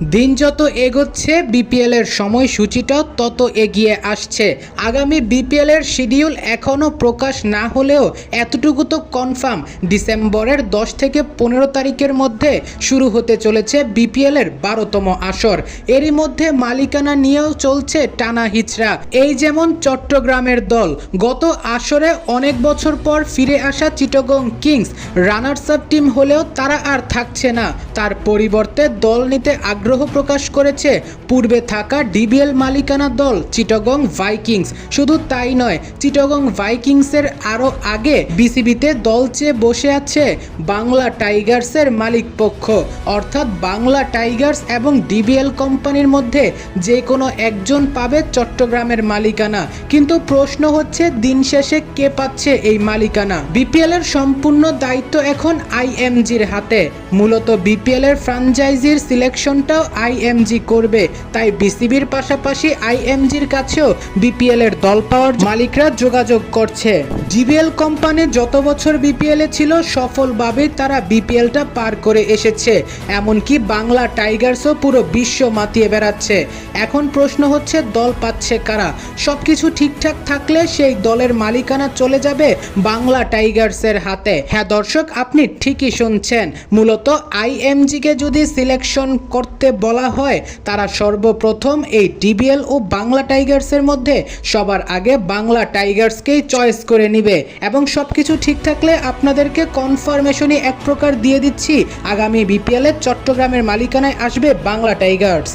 দিন যত এগোচ্ছে বিপিএল এর সময়সূচিটাও তত এগিয়ে আসছে। আগামী বিপিএল এর শিডিউল এখনও প্রকাশ না হলেও এতটুকু তো কনফার্ম, ডিসেম্বরের দশ থেকে পনেরো তারিখের মধ্যে শুরু হতে চলেছে বিপিএল এর বারোতম আসর। এরই মধ্যে মালিকানা নিয়েও চলছে টানা হিচড়া। এই যেমন চট্টগ্রামের দল, গত আসরে অনেক বছর পর ফিরে আসা Chittagong Kings, runners up team হলেও তারা আর থাকছে না। তার পরিবর্তে দল নিতে আগ্রহ প্রকাশ করেছে। পূর্বে থাকা ডিবিএল মালিকানা দল চিটগং ভাইকিংস। শুধু তাই নয়, চিটগং ভাইকিংসের আরও আগে বিসিবিতে দল চেয়ে বসে আছে বাংলা টাইগার্সের মালিক পক্ষ। অর্থাৎ বাংলা টাইগার্স এবং ডিবিএল কোম্পানির মধ্যে যে কোনো একজন পাবে চট্টগ্রামের মালিকানা। কিন্তু প্রশ্ন হচ্ছে, দিন শেষে কে পাচ্ছে এই মালিকানা? বিপিএল এর সম্পূর্ণ দায়িত্ব এখন আইএমজির হাতে। মূলত বিপিএল এর ফ্রাঞ্চাইজির সিলেকশনটাও আইএমজি করবে। তাই বিসিবির পাশাপাশি আইএমজির কাছেও বিপিএল এর দল পাওয়ার মালিকরা যোগাযোগ করছে। জিবিএল কোম্পানি যত বছর বিপিএল এ ছিল সফলভাবেই তারা বিপিএলটা পার করে এসেছে। এমনকি বাংলা টাইগার্সও পুরো বিশ্ব মাতিয়ে বেড়াচ্ছে। এখন প্রশ্ন হচ্ছে, দল পাচ্ছে কারা? সবকিছু ঠিকঠাক থাকলে সেই দলের মালিকানা চলে যাবে বাংলা টাইগার্সের হাতে। হ্যাঁ দর্শক, আপনি ঠিকই শুনছেন। মূলত আইএমজিকে যদি সিলেকশন করতে বলা হয়, তারা সর্বপ্রথম এই ডিবিএল ও বাংলা টাইগার্সের মধ্যে সবার আগে বাংলা টাইগার্সকেই চয়েস করে নিবে এবং সব কিছু ঠিক থাকলে আপনাদেরকে কনফার্মেশনই এক প্রকার দিয়ে দিচ্ছি। আগামী বিপিএলের চট্টগ্রামের মালিকানায় আসবে বাংলা টাইগার্স।